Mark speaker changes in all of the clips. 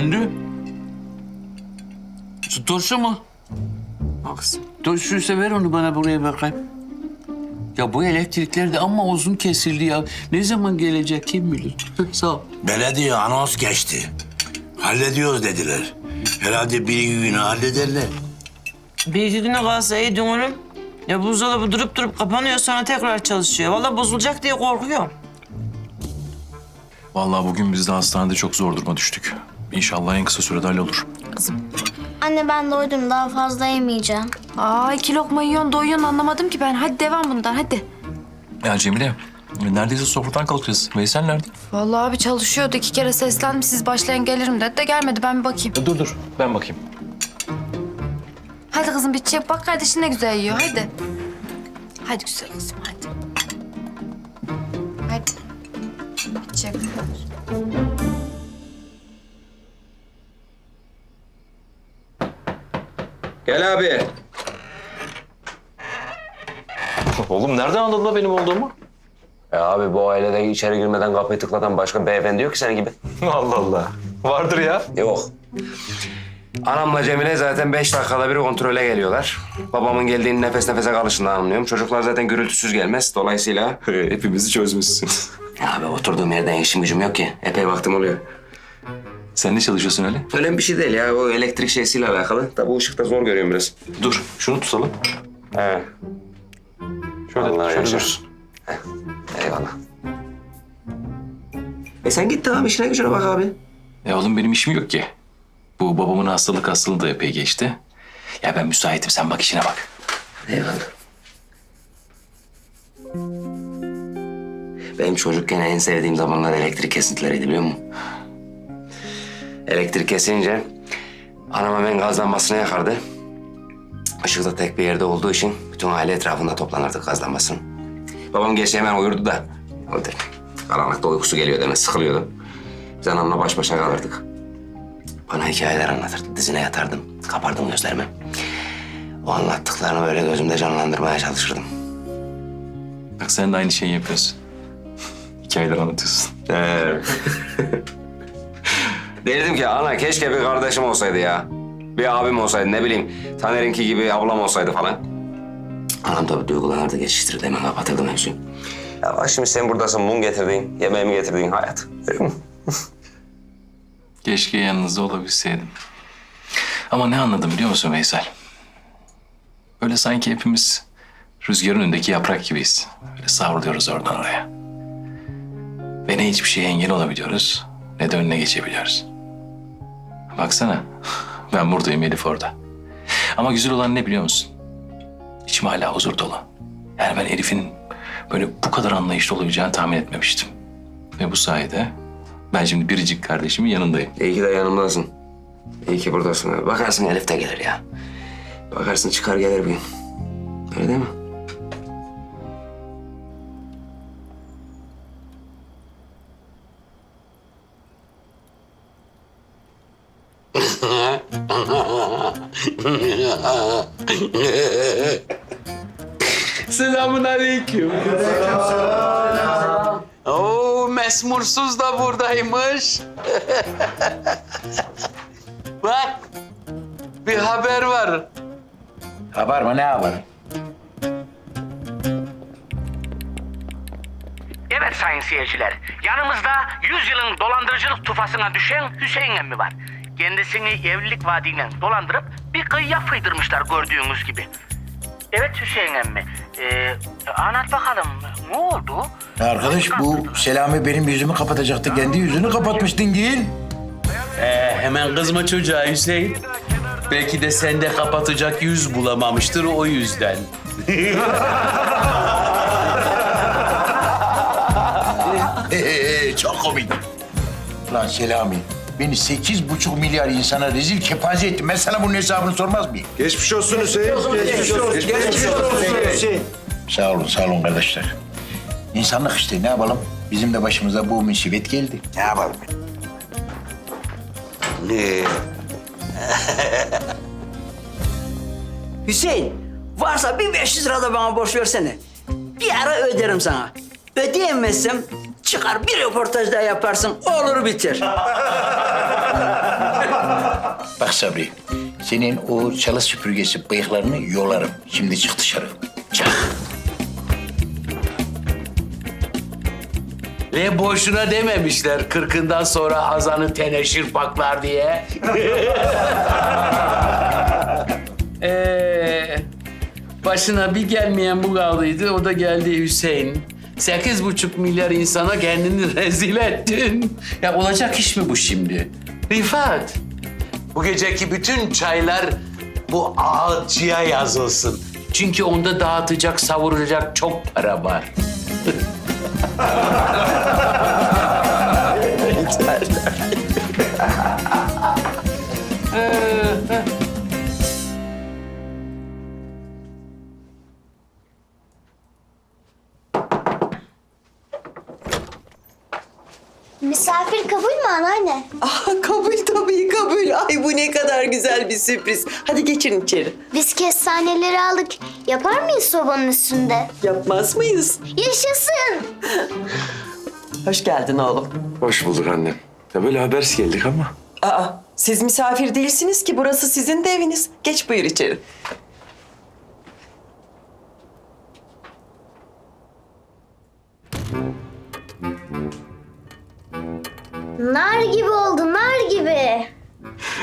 Speaker 1: söndü. Şu turşu mu?
Speaker 2: Haklısın.
Speaker 1: Turşuysa ver onu bana buraya bakayım. Ya bu elektrikler de amma uzun kesildi ya. Ne zaman gelecek kim bilir. Sağ ol.
Speaker 3: Belediye anons geçti. Hallediyoruz dediler. Herhalde bir iki güne hallederler.
Speaker 2: Bir iki güne kalsa iyi dünürüm. Ya buzdolabı durup durup kapanıyor sonra tekrar çalışıyor. Vallahi bozulacak diye korkuyorum.
Speaker 4: Vallahi bugün biz de hastanede çok zor duruma düştük. İnşallah en kısa sürede hallolur.
Speaker 5: Anne ben doydum daha fazla yemeyeceğim.
Speaker 6: Aa iki lokma yiyorsun doyuyorsun anlamadım ki ben. Hadi devam bundan hadi.
Speaker 4: Ya Cemile, neredeyse sofradan kalkacağız. Veysel nerede?
Speaker 6: Vallahi abi çalışıyordu iki kere seslendim siz başlayın gelirim dedi de gelmedi ben bir bakayım.
Speaker 4: Dur dur, ben bakayım.
Speaker 6: Hadi kızım bir çek bak kardeşin ne güzel yiyor hadi. Hadi güzel kızım hadi. Hadi. Bir çek.
Speaker 7: Gel abi.
Speaker 4: Oğlum nereden anladın da benim olduğumu?
Speaker 7: E abi bu ailede içeri girmeden kapıyı tıklatan başka beyefendi yok ki senin gibi.
Speaker 4: Allah Allah. Vardır ya.
Speaker 7: Yok. Anamla Cemile zaten beş dakikada bir kontrole geliyorlar. Babamın geldiğini nefes nefese kalışından anlıyorum. Çocuklar zaten gürültüsüz gelmez. Dolayısıyla...
Speaker 4: Hepimizi çözmüşsün.
Speaker 7: Ya abi oturduğum yerden işim gücüm yok ki. Epey vaktim oluyor.
Speaker 4: Sen ne çalışıyorsun öyle?
Speaker 7: Önemli bir şey değil ya. O elektrik şeysiyle alakalı. Tabii bu ışıkta zor görüyorum biraz.
Speaker 4: Dur, şunu tutalım.
Speaker 7: He.
Speaker 4: Şöyle,
Speaker 7: Vallahi
Speaker 4: şöyle
Speaker 7: yaşa.
Speaker 4: dursun.
Speaker 7: Eyvallah. E sen git tamam işine gücüne bak abi.
Speaker 4: Ya oğlum benim işim yok ki. Bu babamın hastalık hastalığı da epey geçti. Ya ben müsaitim, sen bak işine bak.
Speaker 7: Eyvallah. Benim çocukken en sevdiğim zamanlar elektrik kesintileriydi biliyor musun? Elektrik kesince anam hemen gaz lambasını yakardı. Işık da tek bir yerde olduğu için bütün aile etrafında toplanırdık gaz lambasının. Babam geçti hemen uyurdu da. Da karanlıkta uykusu geliyor demek sıkılıyordu. Biz anamla baş başa kalırdık. Bana hikayeler anlatırdı. Dizine yatardım. Kapardım gözlerimi. O anlattıklarını böyle gözümde canlandırmaya çalışırdım.
Speaker 4: Bak sen de aynı şeyi yapıyorsun. Hikayeler anlatıyorsun.
Speaker 7: Evet. Derdim ki ana keşke bir kardeşim olsaydı ya. Bir abim olsaydı ne bileyim Taner'inki gibi ablam olsaydı falan. Anam tabii duygulanırdı geçiştirirdi hemen kapatırdı mevzuyu. Ya bak şimdi sen buradasın mum getirdin, yemeğimi getirdin hayat.
Speaker 4: Keşke yanınızda olabilseydim. Ama ne anladım biliyor musun Veysel? Böyle sanki hepimiz rüzgarın önündeki yaprak gibiyiz. Böyle savruluyoruz oradan oraya. Ve ne hiçbir şeye engel olabiliyoruz ne de önüne geçebiliyoruz. Baksana ben buradayım Elif orada. Ama güzel olan ne biliyor musun? İçim hala huzur dolu. Yani ben Elif'in böyle bu kadar anlayışlı olabileceğini tahmin etmemiştim. Ve bu sayede ben şimdi biricik kardeşimin yanındayım.
Speaker 7: İyi ki de yanımdasın. İyi ki buradasın. Bakarsın Elif de gelir ya. Bakarsın çıkar gelir bir gün. Öyle değil mi?
Speaker 1: Selamun aleyküm. Oo, Mesmursuz da buradaymış. Bak, bir haber var.
Speaker 3: Haber mi ne haber?
Speaker 8: Evet sayın seyirciler, yanımızda 100 yılın dolandırıcılık tufasına düşen Hüseyin emmi var. Kendisini evlilik vaadiyle dolandırıp bir kıyıya fıydırmışlar gördüğünüz gibi. Evet Hüseyin emmi, ee, anlat bakalım ne oldu?
Speaker 9: Arkadaş bu Selami benim yüzümü kapatacaktı. Kendi yüzünü kapatmış dingil.
Speaker 1: Ee, hemen kızma çocuğa Hüseyin. Belki de sende kapatacak yüz bulamamıştır o yüzden.
Speaker 9: Çok komik. Lan Selami beni sekiz buçuk milyar insana rezil kepaze ettin. Ben sana bunun hesabını sormaz mıyım?
Speaker 10: Geçmiş olsun Hüseyin. Geçmiş olsun. Geçmiş olsun Hüseyin.
Speaker 9: Sağ olun, sağ olun kardeşler. İnsanlık işte ne yapalım? Bizim de başımıza bu musibet geldi. Ne yapalım?
Speaker 11: Hüseyin, varsa bir 500 lira da bana borç versene. Bir ara öderim sana. Ödeyemezsem çıkar bir röportaj daha yaparsın, olur biter.
Speaker 9: Bak Sabri, senin o çalı süpürgesi bıyıklarını yolarım. Şimdi çık dışarı. Çık.
Speaker 1: Ve boşuna dememişler kırkından sonra Hazan'ı teneşir paklar diye. ee, başına bir gelmeyen bu kaldıydı. O da geldi Hüseyin. Sekiz buçuk milyar insana kendini rezil ettin. Ya olacak iş mi bu şimdi? Rifat, bu geceki bütün çaylar bu ağaççıya yazılsın. Çünkü onda dağıtacak, savuracak çok para var.
Speaker 5: Misafir kabul mü anneanne?
Speaker 12: Ah, kabul tabii kabul. Ay bu ne kadar güzel bir sürpriz. Hadi geçin içeri.
Speaker 5: Biz kestaneleri aldık. Yapar mıyız sobanın üstünde?
Speaker 12: Yapmaz mıyız?
Speaker 5: Yaşasın!
Speaker 12: Hoş geldin oğlum.
Speaker 4: Hoş bulduk annem. Ya böyle habersiz geldik ama.
Speaker 12: Aa, siz misafir değilsiniz ki. Burası sizin de eviniz. Geç buyur içeri.
Speaker 5: Nar gibi oldu, nar gibi.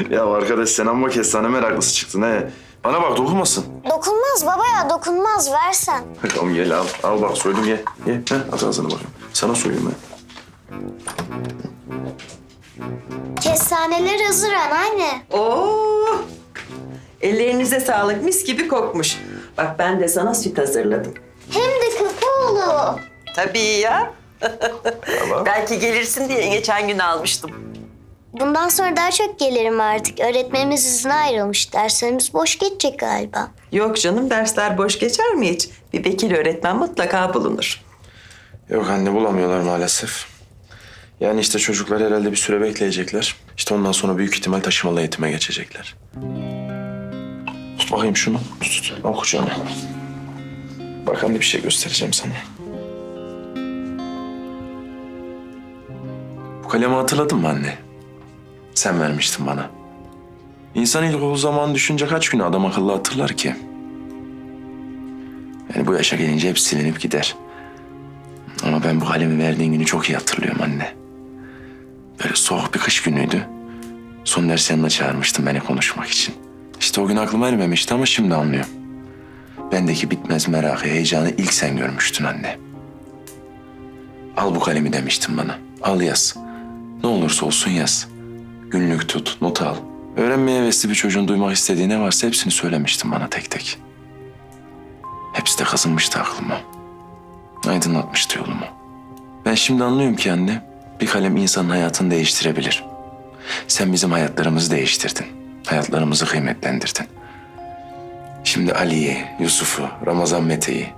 Speaker 10: Ya arkadaş sen amma kestane meraklısı çıktın he. Bana bak dokunmasın.
Speaker 5: Dokunmaz baba ya, dokunmaz. Versen.
Speaker 10: Tamam gel al. Al bak soydum ye. Ye. Heh, at ağzına bakayım. Sana soyayım ben.
Speaker 5: Kestaneler hazır anneanne.
Speaker 12: Oo! Ellerinize sağlık. Mis gibi kokmuş. Bak ben de sana süt hazırladım.
Speaker 5: Hem de kakaolu.
Speaker 12: Tabii ya. Belki gelirsin diye geçen gün almıştım.
Speaker 5: Bundan sonra daha çok gelirim artık. Öğretmenimiz izne ayrılmış. Derslerimiz boş geçecek galiba.
Speaker 12: Yok canım dersler boş geçer mi hiç? Bir vekil öğretmen mutlaka bulunur.
Speaker 10: Yok anne bulamıyorlar maalesef. Yani işte çocuklar herhalde bir süre bekleyecekler. İşte ondan sonra büyük ihtimal taşımalı eğitime geçecekler. Tut bakayım şunu. Tut tut. Al kucağına. Bak anne bir şey göstereceğim sana. Bu kalemi hatırladın mı anne? Sen vermiştin bana. İnsan ilkokul zamanı düşünce kaç gün adam akıllı hatırlar ki? Yani bu yaşa gelince hep silinip gider. Ama ben bu kalemi verdiğin günü çok iyi hatırlıyorum anne. Böyle soğuk bir kış günüydü. Son ders yanına çağırmıştım beni konuşmak için. İşte o gün aklıma ermemişti ama şimdi anlıyorum. Bendeki bitmez merakı, heyecanı ilk sen görmüştün anne. Al bu kalemi demiştin bana. Al yaz. Ne olursa olsun yaz. Günlük tut, not al. Öğrenmeye hevesli bir çocuğun duymak istediği ne varsa hepsini söylemiştin bana tek tek. Hepsi de kazınmıştı aklıma. Aydınlatmıştı yolumu. Ben şimdi anlıyorum ki anne, bir kalem insanın hayatını değiştirebilir. Sen bizim hayatlarımızı değiştirdin. Hayatlarımızı kıymetlendirdin. Şimdi Ali'yi, Yusuf'u, Ramazan Mete'yi,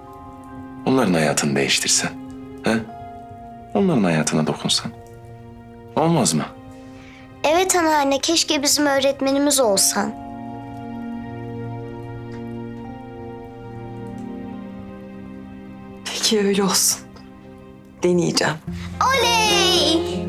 Speaker 10: onların hayatını değiştirsen. He? Onların hayatına dokunsan. Olmaz mı?
Speaker 5: Evet anneanne, keşke bizim öğretmenimiz olsan.
Speaker 12: Peki öyle olsun. Deneyeceğim.
Speaker 5: Oley!